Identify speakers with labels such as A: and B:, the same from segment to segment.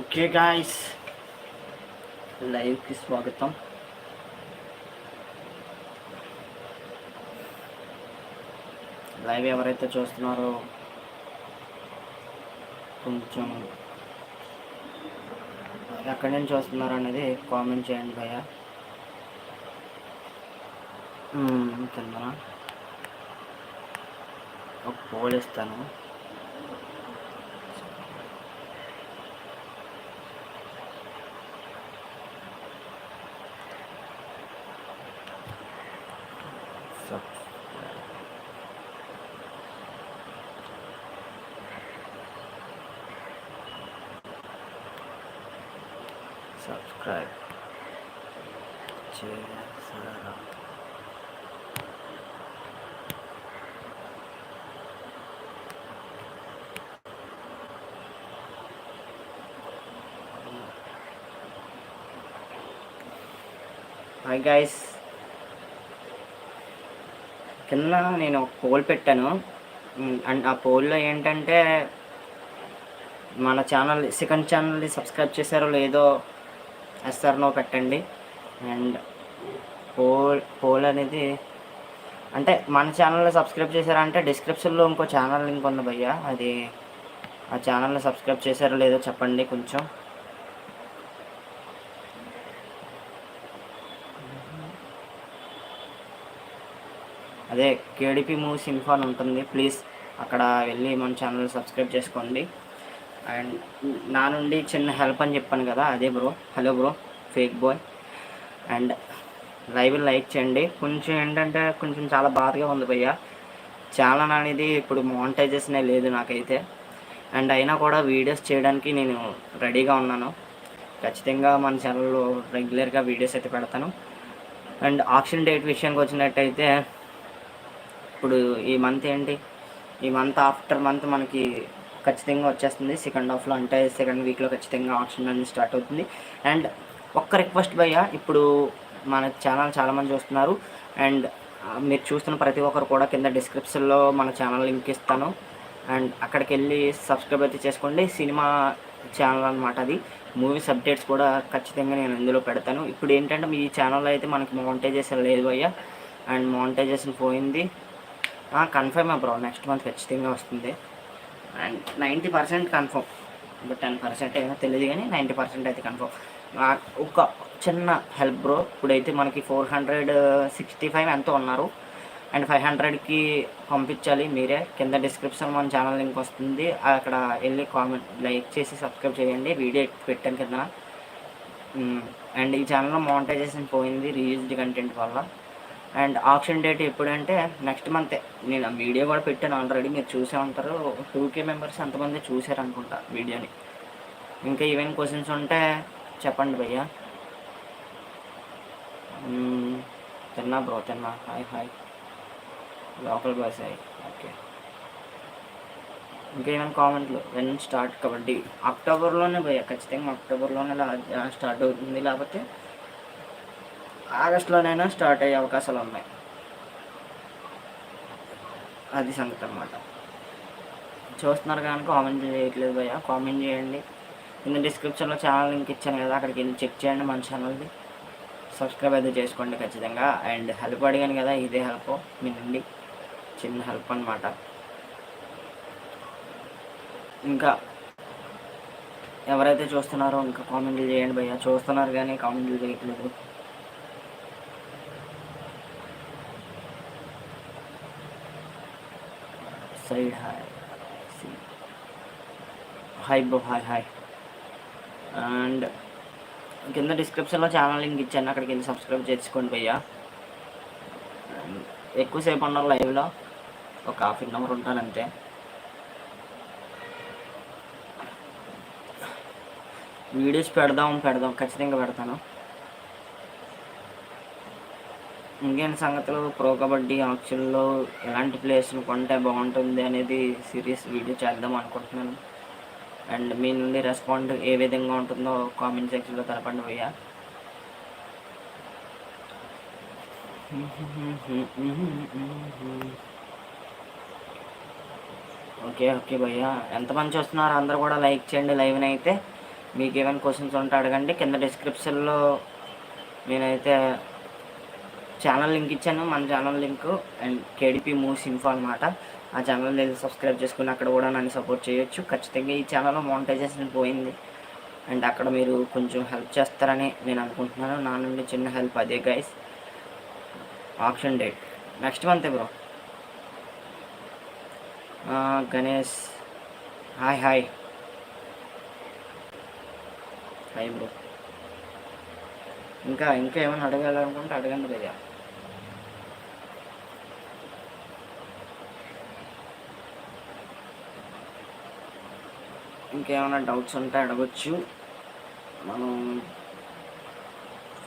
A: Okay guys. లైవ్కి స్వాగతం. Live ఎవరైతే చూస్తున్నారో కొంచెం ఎక్కడి నుంచి చూస్తున్నారు అనేది కామెంట్ చేయండి భయ తిన్నా ఒక పోలిస్తాను సబ్స్క్రైబ్ చేసారా హాయ్ గైస్ కింద నేను ఒక పోల్ పెట్టాను. అండ్ ఆ పోల్లో ఏంటంటే మన ఛానల్ సెకండ్ ఛానల్ని సబ్స్క్రైబ్ చేశారో లేదో ఎస్ఆర్ నో పెట్టండి. అండ్ పోల్ పోల్ అనేది అంటే మన ఛానల్లో సబ్స్క్రైబ్ చేశారంటే డిస్క్రిప్షన్లో ఇంకో ఛానల్ లింక్ ఉంది భయ్య. అది ఆ ఛానల్ని సబ్స్క్రైబ్ చేశారో లేదో చెప్పండి కొంచెం. అదే కేడిపి మూవీస్ ఇన్ఫాన్ ఉంటుంది. ప్లీజ్ అక్కడ వెళ్ళి మన ఛానల్ సబ్స్క్రైబ్ చేసుకోండి. అండ్ నా నుండి చిన్న హెల్ప్ అని చెప్పాను కదా అదే bro. Hello bro fake boy. And live like చేయండి. కొంచెం ఏంటంటే కొంచెం చాలా బాధగా ఉంది భయ్య. ఛానల్ అనేది ఇప్పుడు మానిటైజేషన్ లేదు నాకైతే. అండ్ అయినా కూడా వీడియోస్ చేయడానికి నేను రెడీగా ఉన్నాను. ఖచ్చితంగా మన ఛానల్లో రెగ్యులర్గా వీడియోస్ అయితే పెడతాను. అండ్ ఆప్షన్ డేట్ విషయానికి వచ్చినట్టయితే ఇప్పుడు ఈ మంత్ ఏంటి? ఈ మంత్ ఆఫ్టర్ మంత్ మనకి ఖచ్చితంగా వచ్చేస్తుంది. సెకండ్ హాఫ్లో అంటే సెకండ్ వీక్లో ఖచ్చితంగా ఆప్షన్ అనేది స్టార్ట్ అవుతుంది. అండ్ ఒక్క రిక్వెస్ట్ భయ్య ఇప్పుడు మన ఛానల్ చాలామంది చూస్తున్నారు. అండ్ మీరు చూస్తున్న ప్రతి ఒక్కరు కూడా కింద డిస్క్రిప్షన్లో మన ఛానల్ లింక్ ఇస్తాను. అండ్ అక్కడికి వెళ్ళి సబ్స్క్రైబ్ అయితే చేసుకోండి. సినిమా ఛానల్ అనమాట అది. మూవీస్ అప్డేట్స్ కూడా ఖచ్చితంగా నేను ఇందులో పెడతాను. ఇప్పుడు ఏంటంటే మీ ఛానల్లో అయితే మనకి మోనిటైజేషన్ లేదు అయ్యా అండ్ మౌంటైజేషన్ పోయింది. కన్ఫర్మ్ బ్రో నెక్స్ట్ మంత్ ఖచ్చితంగా వస్తుంది. Ninety percent confirm. ఇప్పుడు టెన్ పర్సెంట్ ఏమో తెలియదు కానీ నైంటీ పర్సెంట్ అయితే కన్ఫర్మ్. ఒక చిన్న హెల్ప్ బ్రో ఇప్పుడైతే మనకి ఫోర్ హండ్రెడ్ సిక్స్టీ ఫైవ్ ఎంతో ఉన్నారు. అండ్ ఫైవ్ హండ్రెడ్కి పంపించాలి మీరే. కింద డిస్క్రిప్షన్ మన ఛానల్ లింక్ వస్తుంది. అక్కడ వెళ్ళి కామెంట్ లైక్ చేసి సబ్స్క్రైబ్ చేయండి. వీడియో పెట్టాను కింద అండ్ ఈ ఛానల్లో మోనిటైజేషన్ పోయింది రీయూజ్డ్ కంటెంట్ వల్ల. అండ్ ఆప్షన్ డేట్ ఎప్పుడంటే నెక్స్ట్ మంతే. నేను ఆ వీడియో కూడా పెట్టాను ఆల్రెడీ మీరు చూసే ఉంటారు. టూ కే మెంబర్స్ ఎంతమంది చూసారు అనుకుంటా వీడియోని. ఇంకా ఈవెన్ క్వశ్చన్స్ ఉంటే చెప్పండి భయ్య. తిన్నా బ్రో తిన్నా. Hi hi. Local boys hi. Okay. ఇంకేమైనా కామెంట్లు వెన్ స్టార్ట్ కబడ్డీ? అక్టోబర్లోనే భయ్య ఖచ్చితంగా అక్టోబర్లోనే స్టార్ట్ అవుతుంది. లేకపోతే ఆగస్టులోనైనా స్టార్ట్ అయ్యే అవకాశాలు ఉన్నాయి. అది సంగతి అనమాట చూస్తున్నారు కానీ కామెంట్ చేయట్లేదు భయ్య. కామెంట్ చేయండి. కింద డిస్క్రిప్షన్లో ఛానల్ లింక్ ఇచ్చాను కదా అక్కడికి వెళ్ళి చెక్ చేయండి మన ఛానల్ది సబ్స్క్రైబ్ అయితే చేసుకోండి ఖచ్చితంగా. అండ్ హెల్ప్ అడిగాను కదా ఇదే హెల్ప్ మీ నుండి. చిన్న హెల్ప్ అనమాట ఇంకా ఎవరైతే చూస్తున్నారో ఇంకా కామెంట్లు చేయండి భయ్య. చూస్తున్నారు కానీ కామెంట్లు చేయట్లేదు. Side hi hi bro hi hi and కింద డిస్క్రిప్షన్లో ఛానల్ లింక్ ఇచ్చాను. అక్కడికి వెళ్ళి సబ్స్క్రైబ్ చేసుకోండి భయ్యా. ఎక్కువసేపు ఉన్నారు లైవ్లో ఒక హాఫ్ అన్ అవర్ ఉంటాను అంతే వీడియోస్ పెడదాం పెడదాం. ఖచ్చితంగా పెడతాను. ఇంకేం సంగతులు? ప్రో కబడ్డీ ఆప్షన్లో ఎలాంటి ప్లేస్ని కొంటే బాగుంటుంది అనేది సీరియస్ వీడియో చేద్దాం అనుకుంటున్నాను. అండ్ మీ నుండి రెస్పాండ్ ఏ విధంగా ఉంటుందో కామెంట్ సెక్షన్లో తెలపండి భయ్యా. ఓకే ఓకే భయ్యా. ఎంతమంది చూస్తున్నారు? అందరూ కూడా లైక్ చేయండి లైవ్ని అయితే. మీకు ఏమైనా క్వశ్చన్స్ ఉంటే అడగండి. కింద డిస్క్రిప్షన్లో నేనైతే ఛానల్ లింక్ ఇచ్చాను మన channel link and KDP movies info అనమాట ఆ ఛానల్ వెళ్ళి సబ్స్క్రైబ్ చేసుకుని అక్కడ కూడా నన్ను సపోర్ట్ చేయొచ్చు. ఖచ్చితంగా ఈ ఛానల్లో మానిటైజేషన్ పోయింది. అండ్ అక్కడ మీరు కొంచెం హెల్ప్ చేస్తారని నేను అనుకుంటున్నాను. నా నుండి చిన్న హెల్ప్ అదే guys option date next month bro Ganesh hi hi hi bro ఇంకా ఇంకా ఏమైనా అడగాలనుకుంటే అడగండి భయ్యా. ఇంకేమైనా డౌట్స్ ఉంటే అడగచ్చు. మనం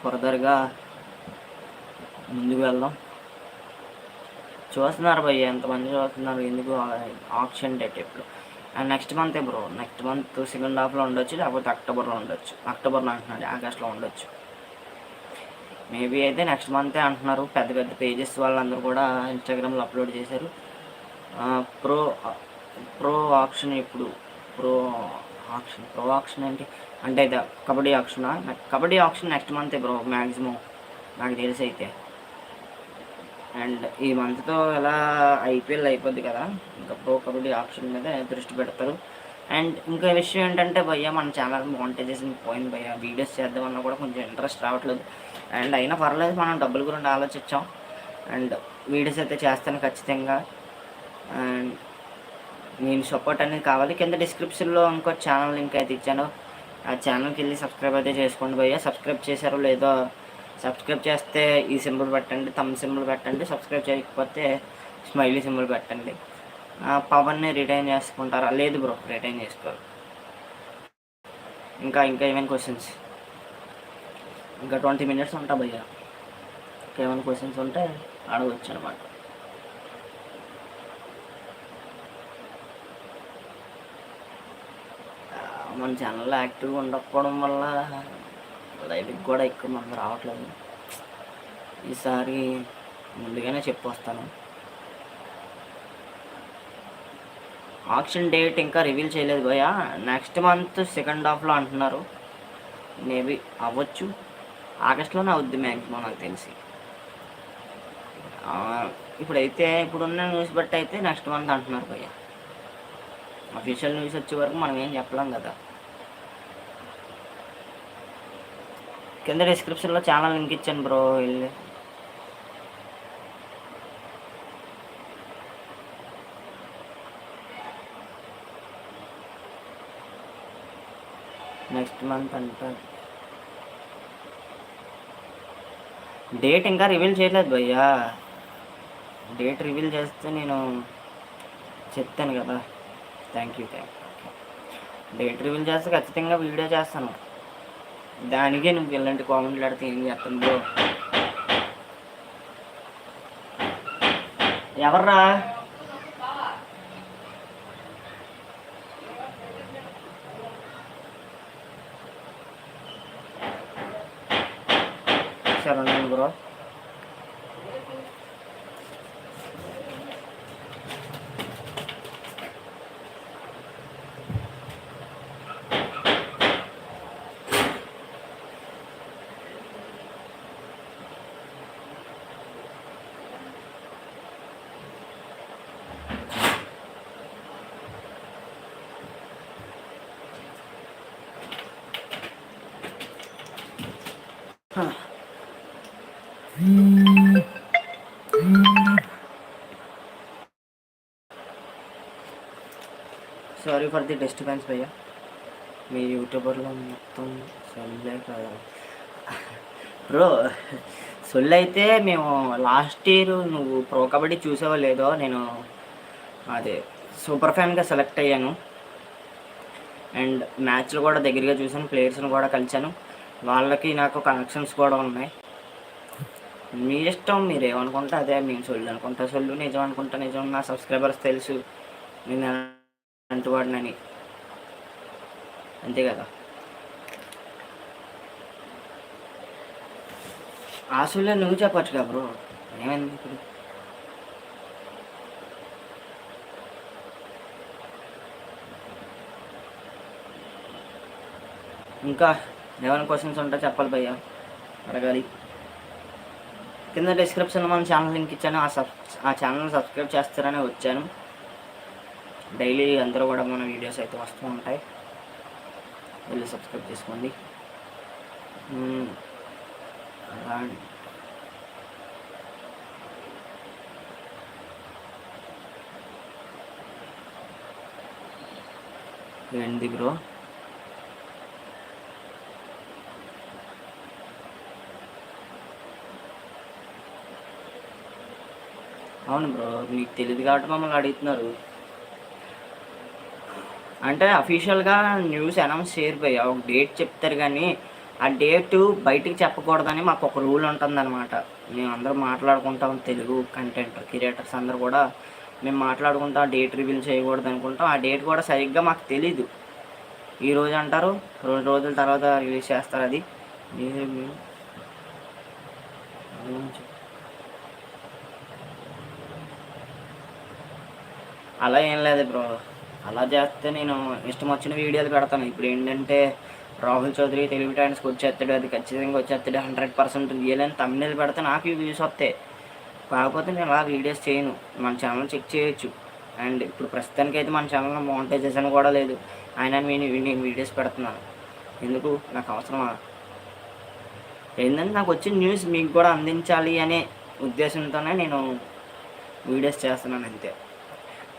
A: ఫర్దర్గా ముందుకు వెళ్దాం. చూస్తున్నారు భయ్య ఎంతమంది చూస్తున్నారు ఎందుకు ఆప్షన్ డేట్ ఇప్పుడు and next month bro next month second హాఫ్లో ఉండొచ్చు లేకపోతే అక్టోబర్లో ఉండొచ్చు. అక్టోబర్లో అంటున్నాడు ఆగస్ట్లో ఉండొచ్చు. మేబీ అయితే నెక్స్ట్ మంతే అంటున్నారు. పెద్ద పెద్ద పేజెస్ వాళ్ళందరూ కూడా ఇన్స్టాగ్రామ్లో అప్లోడ్ చేశారు. ప్రో ప్రో ఆప్షన్ ఇప్పుడు ప్రో ఆప్షన్ ప్రో ఆప్షన్ ఏంటి? అంటే అయితే కబడ్డీ ఆప్షనా కబడ్డీ ఆప్షన్ నెక్స్ట్ మంతే బ్రో మ్యాక్సిమం నాకు తెలిసి అయితే. అండ్ ఈ మంత్తో ఎలా ఐపీఎల్ అయిపోద్ది కదా? ఇంకా ప్రో కబడ్డీ ఆప్షన్ మీద దృష్టి పెడతారు. అండ్ ఇంకా విషయం ఏంటంటే భయ్య మన ఛానల్ మానిటైజేషన్ పోయింది భయ్య. వీడియోస్ చేద్దామన్నా కూడా కొంచెం ఇంట్రెస్ట్ రావట్లేదు. అండ్ అయినా పర్లేదు మనం డబ్బుల గురించి ఆలోచించాం. అండ్ వీడియోస్ అయితే చేస్తాను ఖచ్చితంగా. అండ్ నేను సపోర్ట్ అనేది కావాలి. కింద డిస్క్రిప్షన్లో ఇంకో ఛానల్ లింక్ అయితే ఇచ్చాను. ఆ ఛానల్కి వెళ్ళి సబ్స్క్రైబ్ అయితే చేసుకోండి పోయా సబ్స్క్రైబ్ చేశారో లేదో సబ్స్క్రైబ్ చేస్తే ఈ సింబల్ పెట్టండి తమ్ సింబల్ పెట్టండి. సబ్స్క్రైబ్ చేయకపోతే స్మైలీ సింబల్ పెట్టండి. ఆ, పవన్ని రిటైన్ చేసుకుంటారా? లేదు బ్రో రిటైన్ చేసుకోరు. ఇంకా ఇంకా ఏమైనా క్వశ్చన్స్ ఇంకా ట్వంటీ మినిట్స్ ఉంటా భయ్యా. ఇంకేమైనా క్వశ్చన్స్ ఉంటే అడగచ్చు అనమాట మన ఛానల్ యాక్టివ్గా ఉండకపోవడం వల్ల లైవ్కి కూడా ఎక్కువ మంది రావట్లేదు. ఈసారి ముందుగానే చెప్పొస్తాను. ఆప్షన్ డేట్ ఇంకా రివీల్ చేయలేదు భయ్యా. నెక్స్ట్ మంత్ సెకండ్ హాఫ్లో అంటున్నారు. మేబీ అవ్వచ్చు. ఆగస్ట్లోనే అవుద్ది మ్యాక్సిమం నాకు తెలిసి. ఇప్పుడైతే ఇప్పుడున్న న్యూస్ బట్టి అయితే నెక్స్ట్ మంత్ అంటున్నారు భయ్య. అఫీషియల్ న్యూస్ వచ్చే వరకు మనం ఏం చెప్పలేం కదా. కింద డిస్క్రిప్షన్లో ఛానల్ లింక్ ఇచ్చాను బ్రో వెళ్ళి. నెక్స్ట్ మంత్ అంటారు. డేట్ ఇంకా రివీల్ చేయలేదు భయ్యా. డేట్ రివీల్ చేస్తే నేను చెప్తాను కదా. Thank you thank you date reveal చేస్తే ఖచ్చితంగా వీడియో చేస్తాను. దానికే నువ్వు ఇలాంటి కామెంట్లు ఆడితే ఏం చేస్తుందో ఎవర్రా సరే ఉండండి bro sorry for the disturbance భయ్య. మీ యూట్యూబర్లో మొత్తం సొల్లే కదా. బ్రో సొల్లు అయితే మేము లాస్ట్ ఇయర్ నువ్వు ప్రో కబడ్డీ చూసావో లేదో నేను అదే సూపర్ ఫ్యాన్గా సెలెక్ట్ అయ్యాను. అండ్ మ్యాచ్లు కూడా దగ్గరగా చూసాను ప్లేయర్స్ని కూడా కలిశాను. వాళ్ళకి నాకు కనెక్షన్స్ కూడా ఉన్నాయి. మీ ఇష్టం మీరు ఏమనుకుంటే అదే మేము సొల్లు అనుకుంటా సొల్లు నిజం అనుకుంటా నిజం నా సబ్స్క్రైబర్స్ తెలుసు. నేను అంటువాడినని. అంతే కదా? ఆ నువ్వు చెప్పచ్చు కదా బ్రో. ఏమైంది ఇప్పుడు? ఇంకా ఏమైనా క్వశ్చన్స్ ఉంటే చెప్పాలి భయ్యా. అడగాలి. కింద డిస్క్రిప్షన్లో మన ఛానల్ లింక్ ఇచ్చాను. ఆ సబ్ ఆ ఛానల్ సబ్స్క్రైబ్ చేస్తారని వచ్చాను. డైలీ అందరూ కూడా మన వీడియోస్ అయితే వస్తూ ఉంటాయి. వెళ్ళి సబ్స్క్రైబ్ చేసుకోండి. మ్మ్. ఏంటి బ్రో? అవును బ్రో మీకు తెలియదు కాబట్టి మమ్మల్ని అడుగుతున్నారు. అంటే అఫీషియల్గా న్యూస్ అనౌన్స్ చేయరు ఒక డేట్ చెప్తారు కానీ ఆ డేట్ బయటికి చెప్పకూడదని మాకు ఒక రూల్ ఉంటుందన్నమాట. మేము అందరూ మాట్లాడుకుంటాం తెలుగు కంటెంట్ క్రియేటర్స్ అందరు కూడా. మేము మాట్లాడుకుంటాం ఆ డేట్ రివీల్ చేయకూడదు అనుకుంటాం ఆ డేట్ కూడా సరిగ్గా మాకు తెలీదు. ఈ రోజు అంటారు రెండు రోజుల తర్వాత రిలీజ్ చేస్తారు అది. అలా ఏం లేదు బ్రో. అలా చేస్తే నేను ఇష్టం వచ్చిన వీడియోలు పెడతాను. ఇప్పుడు ఏంటంటే రాహుల్ చౌదరి తెలుగు టైమ్స్కి వచ్చేస్తాడు అది ఖచ్చితంగా వచ్చేస్తాడు హండ్రెడ్ పర్సెంట్ రియల్ అని తమిళ పెడితే నాకు వ్యూస్ వస్తాయి. కాకపోతే నేను అలా వీడియోస్ చేయను. మన ఛానల్ చెక్ చేయొచ్చు. అండ్ ఇప్పుడు ప్రస్తుతానికి అయితే మన ఛానల్లో మోనిటైజేషన్ కూడా లేదు. ఆయన నేను నేను వీడియోస్ పెడుతున్నాను. ఎందుకు? నాకు అవసరమా? ఏంటంటే నాకు వచ్చిన న్యూస్ మీకు కూడా అందించాలి అనే ఉద్దేశంతోనే నేను వీడియోస్ చేస్తున్నాను అంతే.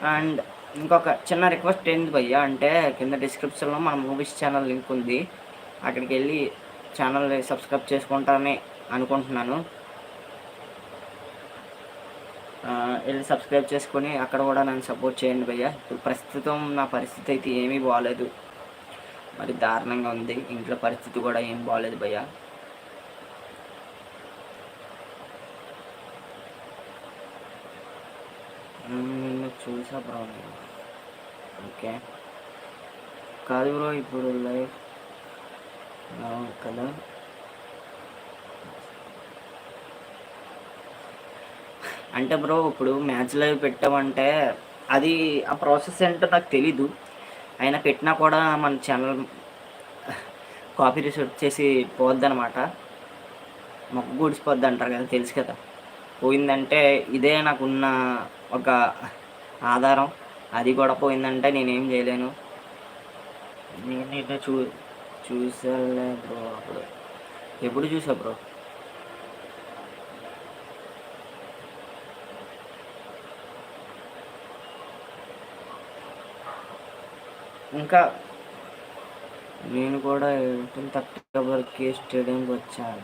A: అండ్ ఇంకొక చిన్న రిక్వెస్ట్ ఏంది భయ్య? అంటే కింద డిస్క్రిప్షన్లో మన మూవీస్ ఛానల్ లింక్ ఉంది. అక్కడికి వెళ్ళి ఛానల్ సబ్స్క్రైబ్ చేసుకుంటారని అనుకుంటున్నాను. వెళ్ళి సబ్స్క్రైబ్ చేసుకొని అక్కడ కూడా నన్ను సపోర్ట్ చేయండి భయ్య. ఇప్పుడు ప్రస్తుతం నా పరిస్థితి అయితే ఏమీ బాగాలేదు మరి దారుణంగా ఉంది. ఇంట్లో పరిస్థితి కూడా ఏం బాగాలేదు భయ్య. చూసా బ్రో నేను. ఓకే కాదు బ్రో ఇప్పుడు లైఫ్ కదా? అంటే బ్రో ఇప్పుడు మ్యాచ్ లైవ్ పెట్టామంటే అది ఆ ప్రాసెస్ ఏంటో నాకు తెలీదు. అయినా పెట్టినా కూడా మన ఛానల్ కాపీ రీస్ వచ్చేసి పోద్ది అనమాట మొక్క గుడిసిపోద్ది అంటారు కదా తెలుసు కదా. పోయిందంటే ఇదే నాకున్న ఒక ఆధారం. అది కూడా పోయిందంటే నేనేం చేయలేను. నేను నిన్న చూ చూసాలే బ్రో అప్పుడు. ఎప్పుడు చూసా బ్రో? ఇంకా నేను కూడా ఎయిటీన్ అక్టోబర్కి స్టేడియంకి వచ్చాను.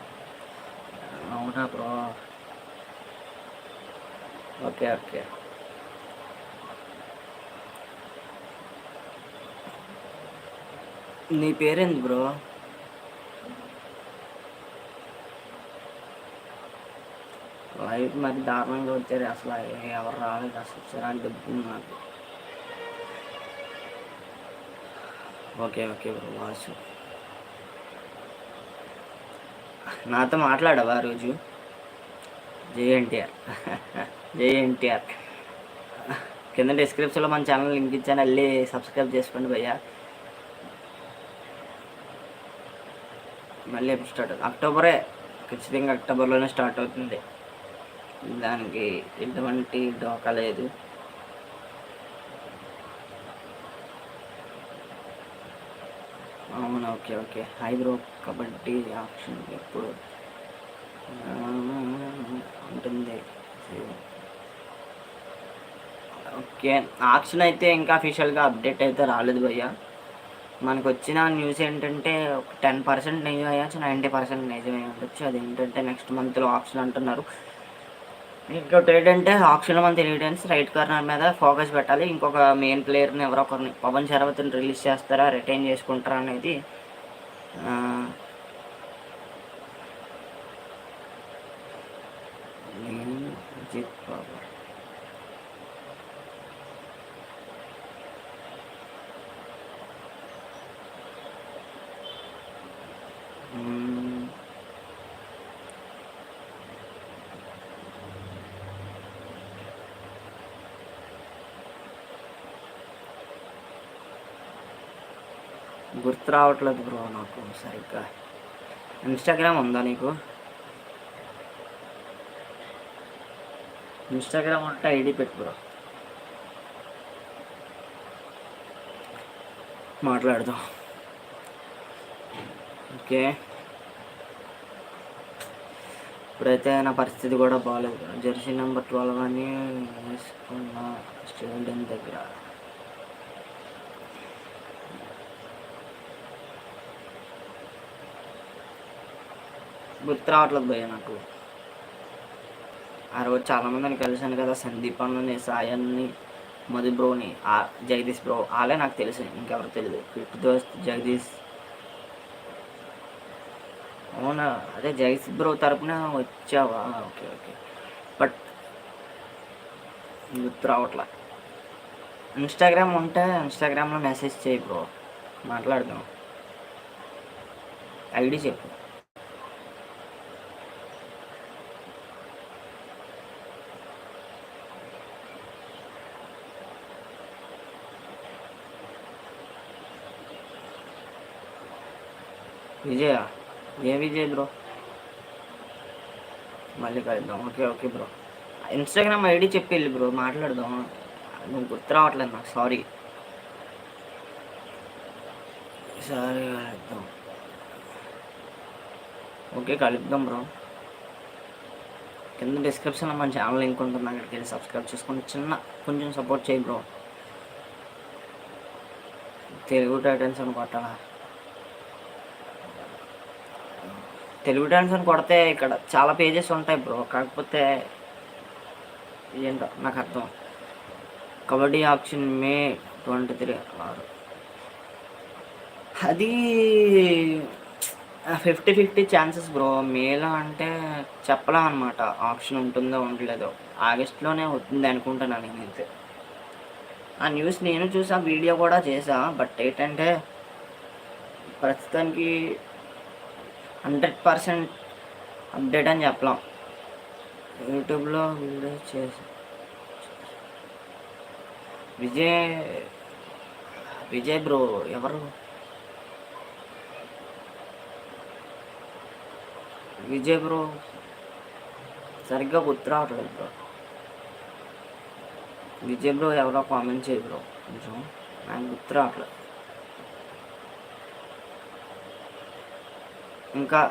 A: అవునా బ్రో? Okay okay. నీ పేరేంది బ్రో? లైఫ్ మరి దారుణంగా వచ్చారు. అసలు ఎవరు రాలేదు. అసలు చిరాకు దెబ్బతుంది నాకు ఓకే ఓకే బ్రో వాసు. నాతో మాట్లాడావా ఆ రోజు? జై ఎన్టీఆర్. జై ఎన్టీఆర్. కింద డిస్క్రిప్షన్లో మన ఛానల్ లింక్ ఇచ్చాను. వెళ్ళి సబ్స్క్రైబ్ చేసుకోండి భయ్యా. మళ్ళీ ఎప్పుడు స్టార్ట్ అక్టోబరే ఖచ్చితంగా అక్టోబర్లోనే స్టార్ట్ అవుతుంది. దానికి ఎటువంటి డోకా లేదు. అవును? Okay okay. Hi bro kabaddi option ఎప్పుడు? ఉంటుంది. ఓకే. ఆప్షన్ అయితే ఇంకా అఫీషియల్గా అప్డేట్ అయితే రాలేదు భయ్యా. మనకు వచ్చిన న్యూస్ ఏంటంటే ఒక టెన్ పర్సెంట్ నిజం అయ్యచ్చు నైంటీ పర్సెంట్ నిజమే ఉండొచ్చు అది ఏంటంటే నెక్స్ట్ మంత్లో ఆప్షన్ అంటున్నారు. ఇంకోటి ఏంటంటే ఆప్షన్లో మనం తెలియడానికి రైట్ కార్నర్ మీద ఫోకస్ పెట్టాలి. ఇంకొక మెయిన్ ప్లేయర్ని ఎవరో ఒకరిని పవన్ శరవతిని రిలీజ్ చేస్తారా రిటైన్ చేసుకుంటారా అనేది అజిత్ బాబు మ్మ్. గుర్తు రావట్లేదు బ్రో నాకు సరిగ్గా. ఇన్స్టాగ్రామ్ ఉందా నీకు? ఇన్స్టాగ్రామ్ ఉంటే ఐడి పెట్టు బ్రో. మాట్లాడదాం. ఓకే. ఇప్పుడైతే నా పరిస్థితి కూడా బాగాలేదు జెర్సీ నెంబర్ ట్వెల్వ్ అని వేసుకున్న. స్టూడెంట్ దగ్గర. గుర్తు రావట్లేదు భయ్య నాకు. ఆ రోజు చాలామందిని కలిశాను కదా సందీప్ అన్నని సాయన్ని మధు బ్రోని జగదీష్ బ్రో వాళ్ళే నాకు తెలుసు ఇంకెవరు తెలియదు ఫిఫ్త్ దోస్త్ జగదీష్. అవునా? అదే జగదీష్ బ్రో తరపున వచ్చావా? Okay okay. బట్ గుర్తు రావట్లా. ఇన్స్టాగ్రామ్ ఉంటే ఇన్స్టాగ్రామ్లో మెసేజ్ చేయి బ్రో. మాట్లాడదాం. ఐడి చెప్పు. విజయ ఏ విజయ్ బ్రో? మళ్ళీ కలుద్దాం. Okay okay bro. Instagram ID చెప్పి వెళ్ళి బ్రో మాట్లాడదాం. నువ్వు గుర్తు రావట్లేదు నాకు సారీ. సారీ కలుద్దాం. ఓకే కలుద్దాం బ్రో. కింద డిస్క్రిప్షన్లో మన ఛానల్ లింక్ ఉంటుంది అక్కడికి వెళ్ళి సబ్స్క్రైబ్ చేసుకొని చిన్న కొంచెం సపోర్ట్ చేయి బ్రో. తెలుగు టైటన్స్ అని కొట్టాలా? తెలుగు డాన్స్ అని కొడితే ఇక్కడ చాలా పేజెస్ ఉంటాయి బ్రో కాకపోతే ఏంటో నాకు అర్థం kabaddi option May twenty three ఆరు. అది ఫిఫ్టీ ఫిఫ్టీ ఛాన్సెస్ బ్రో మేలో అంటే చెప్పలేం అనమాట ఆప్షన్ ఉంటుందో ఉండలేదో. ఆగస్ట్లోనే అవుతుంది అనుకుంటున్నాను నేనైతే. ఆ న్యూస్ నేను చూసా వీడియో కూడా చేసా. బట్ ఏంటంటే ప్రస్తుతానికి హండ్రెడ్ పర్సెంట్ అప్డేట్ అని చెప్పలేం. యూట్యూబ్లో వీడియో చేసి విజయ్ విజయ్ బ్రో ఎవరు? విజయ్ బ్రో సరిగ్గా గుర్తు రావట్లేదు బ్రో. విజయ్ బ్రో ఎవరో కామెంట్ చేయ బ్రో. కొంచెం నాకు గుర్తు రావట్లేదు. ఇంకా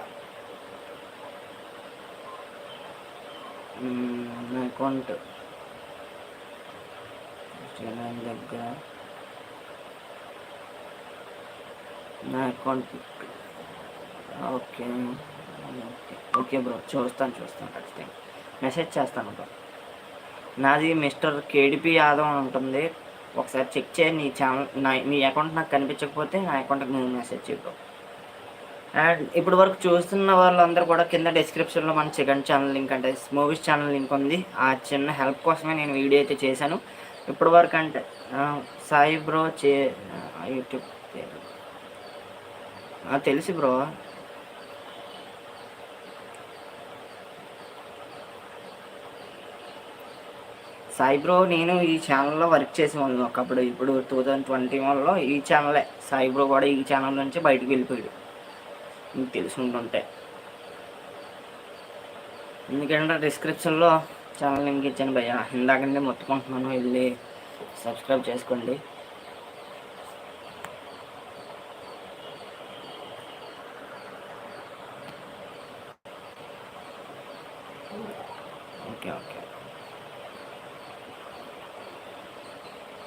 A: నా అకౌంట్ దగ్గర నా account okay okay okay bro చూస్తాను చూస్తాను ఖచ్చితంగా. మెసేజ్ చేస్తాను బ్రో. నాది మిస్టర్ కేడిపి యాదవ్ అని ఉంటుంది. ఒకసారి చెక్ చేయి నీ ఛానల్ నా నీ అకౌంట్ నాకు కనిపించకపోతే నా అకౌంట్కి నేను మెసేజ్ చేయబో బ్రో. అండ్ ఇప్పుడు వరకు చూస్తున్న వాళ్ళందరూ కూడా కింద డిస్క్రిప్షన్లో మన సెకండ్ ఛానల్ లింక్ అంటే మూవీస్ ఛానల్ లింక్ ఉంది. ఆ చిన్న హెల్ప్ కోసమే నేను వీడియో అయితే చేశాను. ఇప్పుడు వరకు అంటే సాయి బ్రో చే యూట్యూబ్ తెలుసు బ్రో. సాయి బ్రో నేను ఈ ఛానల్లో వర్క్ చేసేవాళ్ళు ఒకప్పుడు ఇప్పుడు టూ థౌజండ్ ట్వంటీ వన్లో ఈ ఛానలే సాయి బ్రో కూడా ఈ ఛానల్ నుంచి బయటకు వెళ్ళిపోయాడు. మీకు తెలిసి ఉంటుంటాయి ఎందుకంటే డిస్క్రిప్షన్లో ఛానల్ లింక్ ఇచ్చాను భయ్య. ఇందాకంటే మొత్తుకుంటున్నాను. వెళ్ళి సబ్స్క్రైబ్ చేసుకోండి ఓకే ఓకే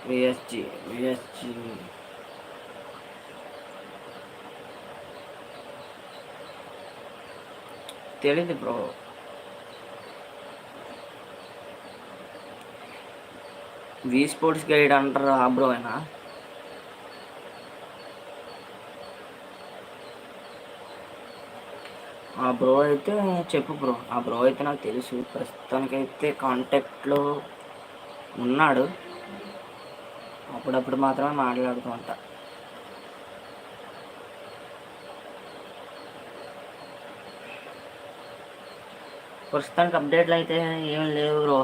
A: విఎస్జి విఎస్జి తెలియదు బ్రో. వి స్పోర్ట్స్ గైడ్ అంటారు ఆ బ్రో అయినా ఆ బ్రో అయితే చెప్పు బ్రో. ఆ బ్రో అయితే నాకు తెలుసు. ప్రస్తుతానికైతే కాంటాక్ట్లో ఉన్నాడు. అప్పుడప్పుడు మాత్రమే మాట్లాడుతూ ఉంటాను ప్రస్తుతానికి అప్డేట్లు అయితే ఏం లేవు బ్రో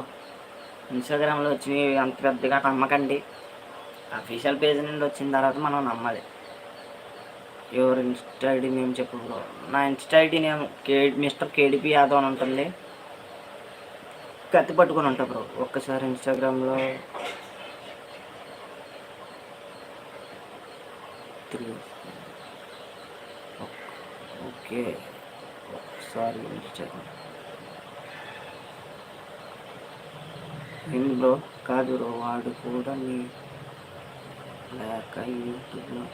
A: ఇన్స్టాగ్రామ్లో వచ్చినవి అంత పెద్దగా నమ్మకండి. అఫీషియల్ పేజ్ నుండి వచ్చిన తర్వాత మనం నమ్మాలి. ఎవరు ఇన్స్టా ఐడి నేమ్ చెప్పు బ్రో నా insta ID name K mister KDP Yadav అని ఉంటుంది. కత్తి పట్టుకొని ఉంటా బ్రో ఒక్కసారి ఇన్స్టాగ్రామ్లో ఓకే. ఒకసారి ఇన్స్టాగ్రామ్ ఇంట్లో కాదురో వాడు కూడా నీ లేక యూట్యూబ్లో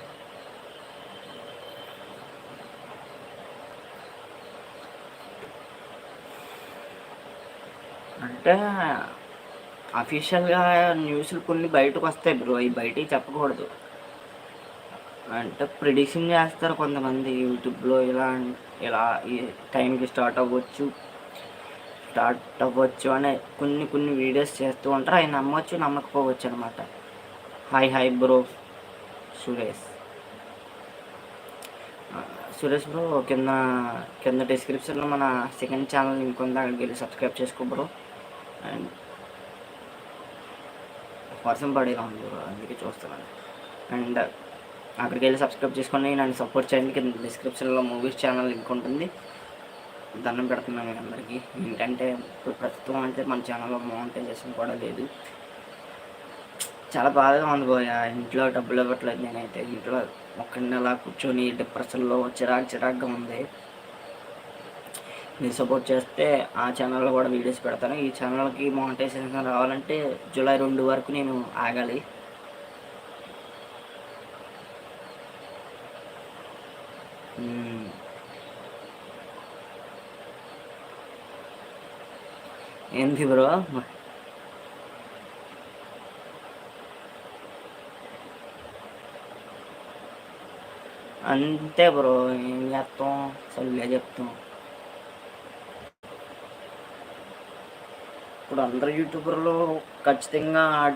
A: అంటే అఫీషియల్గా న్యూస్లు కొన్ని బయటకు వస్తాయి బ్రో అవి బయటికి చెప్పకూడదు. అంటే ప్రిడిక్షన్ చేస్తారు కొంతమంది యూట్యూబ్లో ఇలా ఇలా ఈ టైంకి స్టార్ట్ అవ్వచ్చు. స్టార్ట్ అవ్వచ్చు అనే కొన్ని కొన్ని వీడియోస్ చేస్తూ ఉంటారు. అవి నమ్మవచ్చు నమ్మకపోవచ్చు అనమాట hi hi bro. Suresh. Suresh bro కింద కింద డిస్క్రిప్షన్లో మన సెకండ్ ఛానల్ లింక్ ఉంది. అక్కడికి వెళ్ళి సబ్స్క్రైబ్ చేసుకో బ్రో. అండ్ వర్షం పడేలా ఉంది బ్రో అందుకే చూస్తున్నాను. అండ్ అక్కడికి వెళ్ళి సబ్స్క్రైబ్ చేసుకొని నన్ను సపోర్ట్ చేయండి. కింద డిస్క్రిప్షన్లో మూవీస్ ఛానల్ లింక్ ఉంటుంది. దండం పెడుతున్నాం మీ అందరికీ. ఏంటంటే ఇప్పుడు ప్రస్తుతం అంటే మన ఛానల్లో మానిటైజేషన్ కూడా లేదు. చాలా బాధగా ఉంది పోయా ఇంట్లో డబ్బులు ఇవ్వట్లేదు నేనైతే. ఇంట్లో ఒక్కడిని అలా కూర్చొని డిప్రెషన్లో చిరాకు చిరాకుగా ఉంది. మీరు సపోర్ట్ చేస్తే ఆ ఛానల్లో కూడా వీడియోస్ పెడతాను. ఈ ఛానల్కి మానిటైజేషన్ రావాలంటే జూలై రెండు వరకు నేను ఆగాలి. Mm. ఏంది బ్రో అంతే బ్రో ఏం చేస్తాం? సరిగ్గా చెప్తాం. ఇప్పుడు అందరు యూట్యూబర్లు ఖచ్చితంగా ఆ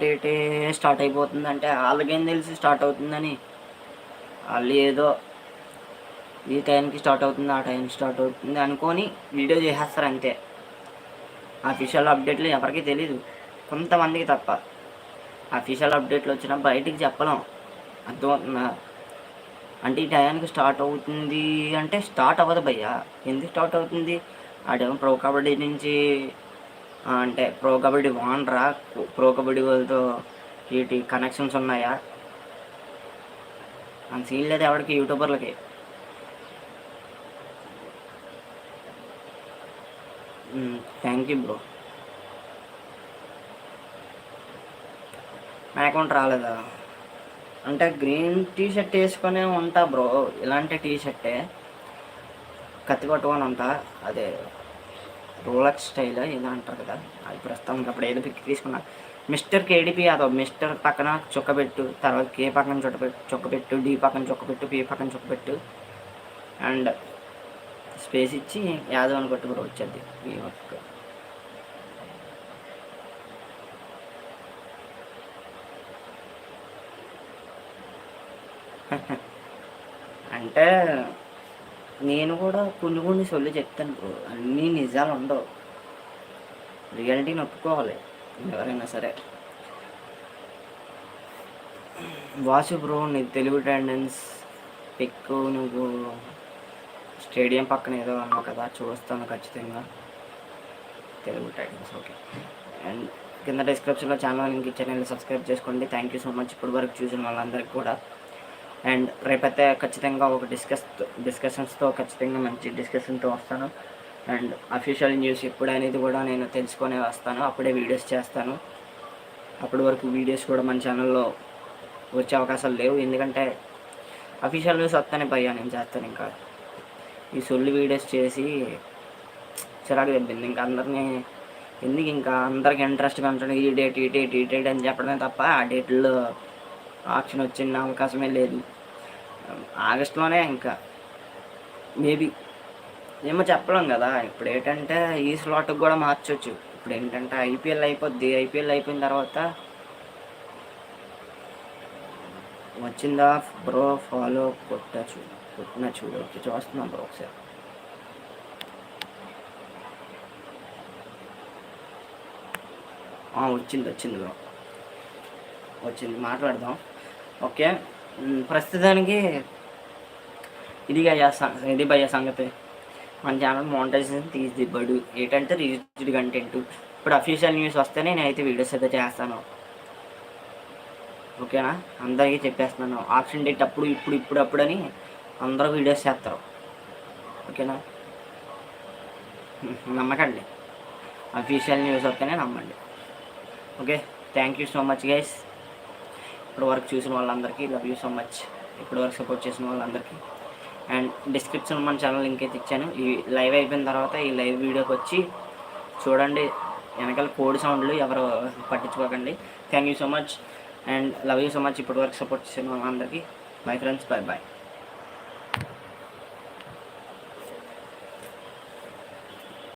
A: స్టార్ట్ అయిపోతుంది అంటే వాళ్ళకేం తెలిసి స్టార్ట్ అవుతుందని? వాళ్ళు ఏదో ఈ టైంకి స్టార్ట్ అవుతుంది ఆ టైం స్టార్ట్ అవుతుంది అనుకొని వీడియో చేసేస్తారు అంతే. అఫీషియల్ అప్డేట్లు ఎవరికీ తెలీదు. కొంతమందికి తప్ప. అఫీషియల్ అప్డేట్లు వచ్చినా బయటికి చెప్పలేం. అర్థమవుతుందా అంటే ఈ టయానికి స్టార్ట్ అవుతుంది అంటే స్టార్ట్ అవ్వదు భయ్యా. ఎందుకు స్టార్ట్ అవుతుంది? ఆడేమో ప్రో కబడ్డీ నుంచి అంటే ప్రో కబడ్డీ వానరా? ప్రో కబడ్డీ వాళ్ళతో వీటి కనెక్షన్స్ ఉన్నాయా? అంత సీన్ లేదు ఎవరికి యూట్యూబర్లకి థ్యాంక్ యూ బ్రో నా అకౌంట్ రాలేదా? అంటే గ్రీన్ టీ షర్ట్ వేసుకొని ఉంటా బ్రో ఇలాంటి టీ షర్టే కత్తి పట్టుకొని ఉంటా. అదే రోలక్స్ స్టైల్ ఇలా అంటారు కదా. అది ప్రస్తుతానికి అప్పుడు ఏదో పిక్ తీసుకున్నా. మిస్టర్ కేడిపి యాదవ్ మిస్టర్ పక్కన చొక్కబెట్టు తర్వాత కే పక్కన చొక్కబెట్టు చొక్కబెట్టు డి పక్కన చొక్కబెట్టు పి పక్కన చొక్కబెట్టు. అండ్ స్పేస్ ఇచ్చి యాదవ్ అని కొట్టు కూడా వచ్చేది ఈ వర్క్. అంటే నేను కూడా కొన్ని కొన్ని సొల్లు చెప్తాను బ్రో. అన్నీ నిజాలు ఉండవు. రియాలిటీని ఒప్పుకోవాలి. ఎవరైనా సరే. వాసు బ్రో నీ తెలుగు టెండెన్స్ పిక్ నువ్వు స్టేడియం పక్కన ఏదో అన్నావు కదా చూస్తాను ఖచ్చితంగా. Telugu titles okay. అండ్ కింద డిస్క్రిప్షన్లో ఛానల్ లింక్ ఇచ్చాను సబ్స్క్రైబ్ చేసుకోండి. థ్యాంక్ యూ సో మచ్ ఇప్పటి వరకు చూసిన వాళ్ళందరికీ కూడా. అండ్ రేపైతే ఖచ్చితంగా ఒక డిస్కస్ డిస్కషన్స్తో ఖచ్చితంగా మంచి డిస్కషన్తో వస్తాను. అండ్ అఫీషియల్ న్యూస్ ఎప్పుడు అనేది కూడా నేను తెలుసుకొని వస్తాను. అప్పుడే వీడియోస్ చేస్తాను. అప్పటి వరకు వీడియోస్ కూడా మన ఛానల్లో వచ్చే అవకాశాలు లేవు. ఎందుకంటే అఫీషియల్ న్యూస్ వస్తానే భయ్యా నేను చేస్తాను ఇంకా. ఈ సొల్లు వీడియోస్ చేసి చిరాకు తెప్పింది. ఇంకా అందరినీ ఎందుకు ఇంకా అందరికి ఇంట్రెస్ట్ పెంచడం? ఈ డేట్ ఈ డేట్ ఈ డేట్ అని చెప్పడమే తప్ప ఆ డేట్లో ఆప్షన్ వచ్చిన అవకాశమే లేదు. ఆగస్టులోనే ఇంకా మేబీ ఏమో చెప్పలేం కదా. ఇప్పుడు ఏంటంటే ఈ స్లాట్కి కూడా మార్చొచ్చు. ఇప్పుడు ఏంటంటే ఐపీఎల్ అయిపోద్ది. ఐపీఎల్ అయిపోయిన తర్వాత వచ్చిందా? బ్రో ఫాలో కొట్టచ్చు. కొట్టినా చూడు ఓకే బ్రో ఒకసారి వచ్చింది వచ్చింది బ్రో వచ్చింది మాట్లాడదాం ఓకే ప్రస్తుతానికి ఇది భయ్యా ఇది భయ సంగతి. మన ఛానల్ మోనిటైజేషన్ తీసిదిబ్బడు. ఏంటంటే రిజిస్టర్డ్ కంటెంట్ ఇప్పుడు అఫీషియల్ న్యూస్ వస్తేనే నేనైతే వీడియోస్ అయితే చేస్తాను. ఓకేనా? అందరికీ చెప్పేస్తున్నాను. ఆప్షన్ డేట్ అప్పుడు ఇప్పుడు ఇప్పుడు అప్పుడు అని అందరూ వీడియోస్ చేస్తారు. ఓకేనా? నమ్మకండి. అఫీషియల్ న్యూస్ వస్తేనే నమ్మండి. Okay? Thank you so much guys ఇప్పుడు వరకు చూసిన వాళ్ళందరికీ లవ్ యూ సో మచ్ ఇప్పుడు వరకు సపోర్ట్ చేసిన వాళ్ళందరికీ. అండ్ డిస్క్రిప్షన్ మన ఛానల్ లింక్ అయితే ఇచ్చాను. ఈ లైవ్ అయిపోయిన తర్వాత ఈ లైవ్ వీడియోకి వచ్చి చూడండి. వెనకాల కోడ్ సౌండ్లు ఎవరు పట్టించుకోకండి. Thank you so much and love you so much ఇప్పటివరకు సపోర్ట్ చేసిన వాళ్ళందరికీ. My friends bye bye